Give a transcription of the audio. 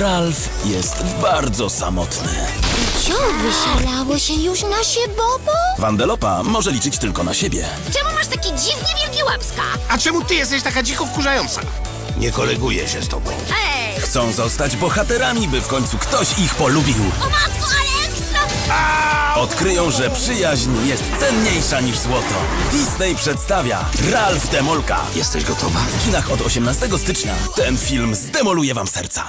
Ralf jest bardzo samotny. Co, wyszalało się już nasze bobo? Wandelopa może liczyć tylko na siebie. Czemu masz taki dziwnie wielki łapska? A czemu ty jesteś taka dziko wkurzająca? Nie koleguję się z tobą. Ej! Chcą zostać bohaterami, by w końcu ktoś ich polubił. O matko, ale! Odkryją, że przyjaźń jest cenniejsza niż złoto. Disney przedstawia Ralf Demolka. Jesteś gotowa? W kinach od 18 stycznia. Ten film zdemoluje wam serca.